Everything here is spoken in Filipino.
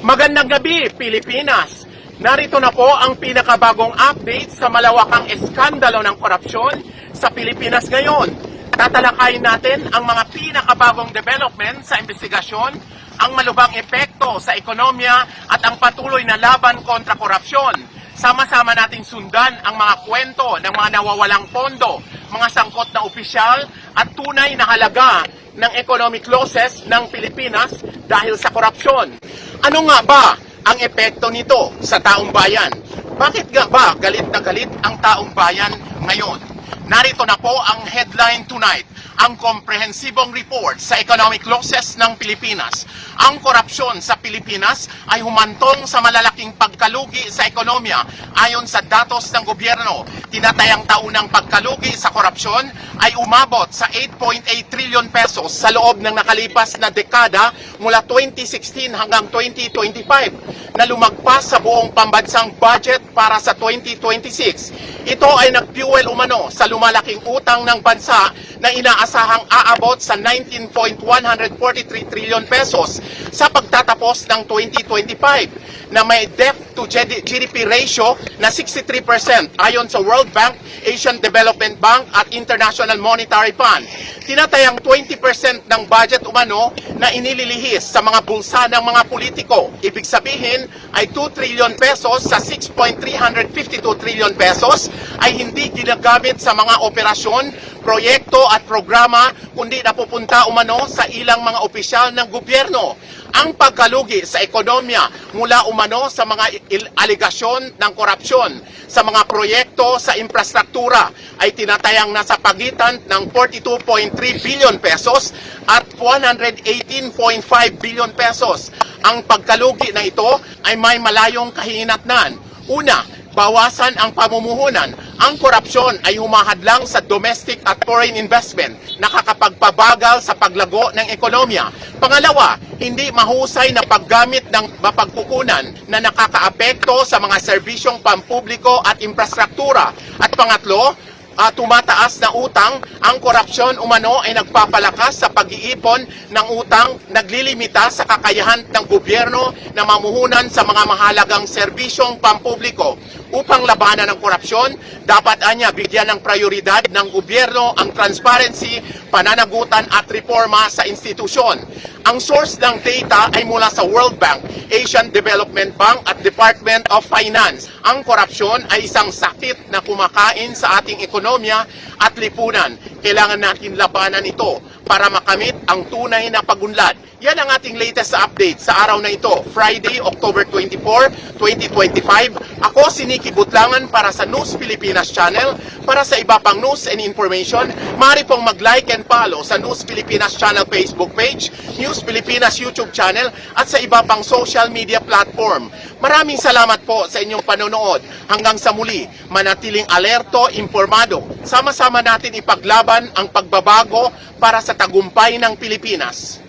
Magandang gabi, Pilipinas! Narito na po ang pinakabagong update sa malawakang eskandalo ng korupsyon sa Pilipinas ngayon. Tatalakayin natin ang mga pinakabagong development sa investigasyon, ang malubhang epekto sa ekonomiya at ang patuloy na laban kontra korupsyon. Sama-sama nating sundan ang mga kwento ng mga nawawalang pondo, mga sangkot na opisyal at tunay na halaga ng economic losses ng Pilipinas dahil sa korupsyon. Ano nga ba ang epekto nito sa taong bayan? Bakit nga ba galit na galit ang taong bayan ngayon? Narito na po ang headline tonight, ang komprehensibong report sa economic losses ng Pilipinas. Ang korupsyon sa Pilipinas ay humantong sa malalaking pagkalugi sa ekonomiya. Ayon sa datos ng gobyerno, tinatayang taunang pagkalugi sa korupsyon ay umabot sa 8.8 trillion pesos sa loob ng nakalipas na dekada mula 2016 hanggang 2025 na lumagpas sa buong pambansang budget para sa 2026. Ito ay nag-fuel umano sa lumalaking utang ng bansa na inaasahang aabot sa 19.143 trillion pesos sa pagtatapos ng 2025 na may debt to GDP ratio na 63% ayon sa World Bank, Asian Development Bank at International Monetary Fund. Tinatayang 20% ng budget umano na inililihis sa mga bulsa ng mga politiko. Ibig sabihin ay 2 trillion pesos sa 6.352 trillion pesos ay hindi ginagamit sa mga operasyon, proyekto at programa kundi napupunta umano sa ilang mga opisyal ng gobyerno. Ang pagkalugi sa ekonomiya mula umano sa mga aligasyon ng korupsyon sa mga proyekto sa infrastruktura ay tinatayang nasa pagitan ng 42.3 billion pesos at 118.5 billion pesos. Ang pagkalugi na ito ay may malayong kahinatnan. Una, bawasan ang pamumuhunan. Ang korupsyon ay humahadlang sa domestic at foreign investment, nakakapagpabagal sa paglago ng ekonomiya. Pangalawa, hindi mahusay na paggamit ng mapagkukunan na nakakaapekto sa mga serbisyong pampubliko at infrastruktura. At pangatlo, ah, tumataas na utang, ang korupsyon umano ay nagpapalakas sa pag-iipon ng utang, naglilimita sa kakayahan ng gobyerno na mamuhunan sa mga mahalagang serbisyong pampubliko. Upang labanan ng korupsyon, dapat anya bigyan ng prioridad ng gobyerno ang transparency, pananagutan at reforma sa institusyon. Ang source ng data ay mula sa World Bank, Asian Development Bank at Department of Finance. Ang korupsyon ay isang sakit na kumakain sa ating ekonomiya at lipunan. Kailangan natin labanan ito para makamit ang tunay na pagunlad. Yan ang ating latest update sa araw na ito, Friday, October 24, 2025. Ako si Nicky Butlangan para sa News Pilipinas Channel. Para sa iba pang news and information, maaari pong mag-like and follow sa News Pilipinas Channel Facebook page, News Pilipinas YouTube channel at sa iba pang social media platform. Maraming salamat po sa inyong panonood. Hanggang sa muli, manatiling alerto, informado. Sama-sama natin ipaglaban ang pagbabago para sa tagumpay ng Pilipinas.